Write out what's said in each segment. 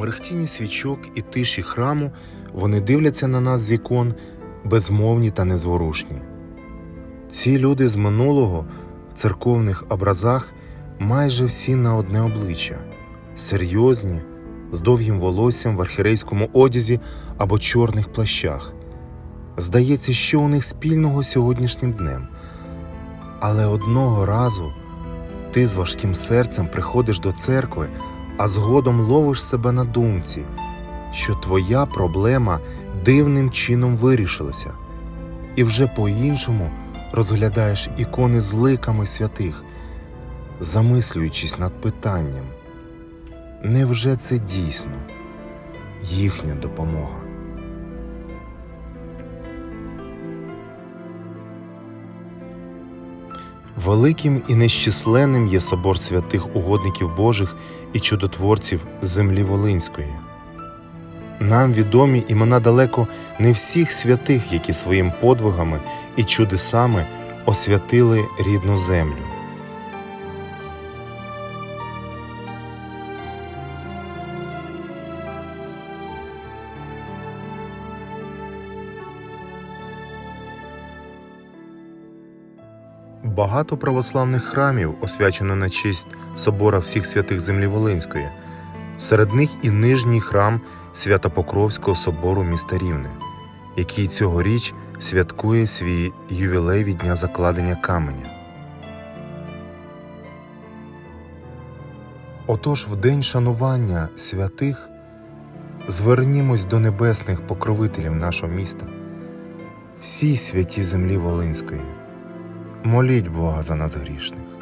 мерехтінні свічок і тиші храму вони дивляться на нас з ікон, безмовні та незворушні. Ці люди з минулого в церковних образах майже всі на одне обличчя серйозні, з довгим волоссям в архірейському одязі або чорних плащах. Здається, що у них спільного сьогоднішнім днем. Але одного разу ти з важким серцем приходиш до церкви, а згодом ловиш себе на думці, що твоя проблема дивним чином вирішилася, і вже по-іншому розглядаєш ікони з ликами святих, замислюючись над питанням, невже це дійсно їхня допомога? Великим і нещисленним є собор святих угодників Божих і чудотворців землі Волинської. Нам відомі імена далеко не всіх святих, які своїм подвигами і чудесами освятили рідну землю. Багато православних храмів освячено на честь собора всіх святих землі Волинської. Серед них і нижній храм Святопокровського собору міста Рівне, який цьогоріч святкує свій ювілей від дня закладення каменя. Отож, в день шанування святих звернімось до небесних покровителів нашого міста, всій святій землі Волинської. Моліть Бога за нас грішних.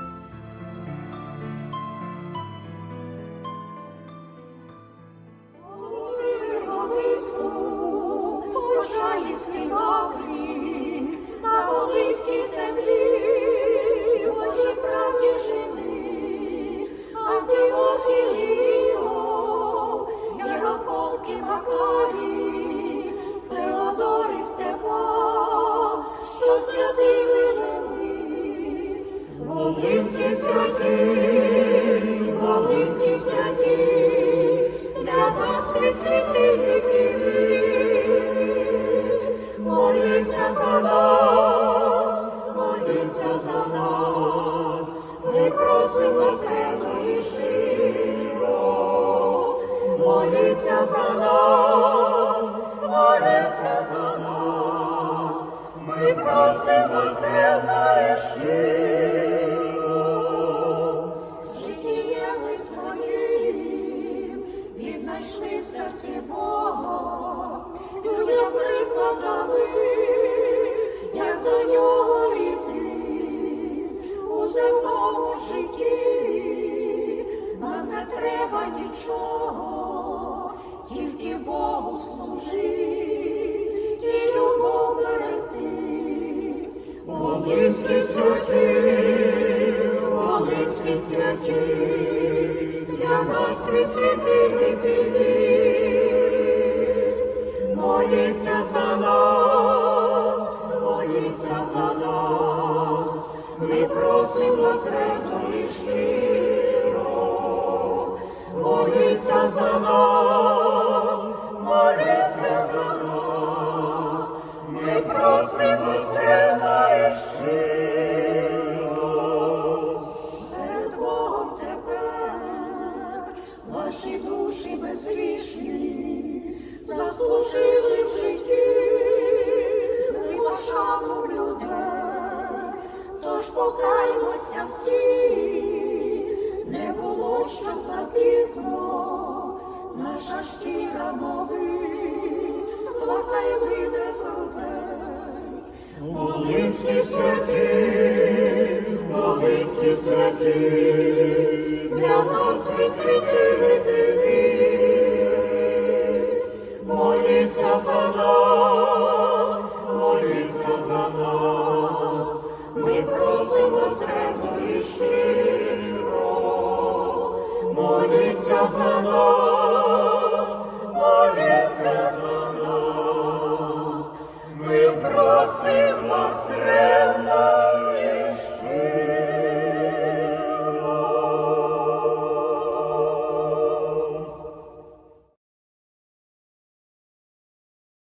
Нас святителі серці Бога, людям прикладали, як до нього йти у земному житті. Нам не треба нічого, тільки Богу служить і любов берегти. Волинські святі, Волинські святі, для нас світильники віри. Моліться за нас, моліться за нас, ми просимо сребно і щиро. Моліться за нас, покаймося всі, не було щоб запізно, наша щира молитва хай вийде з грудей. Волинські святі, Волинські святі, для нас віри. Моліться за нас, сребно і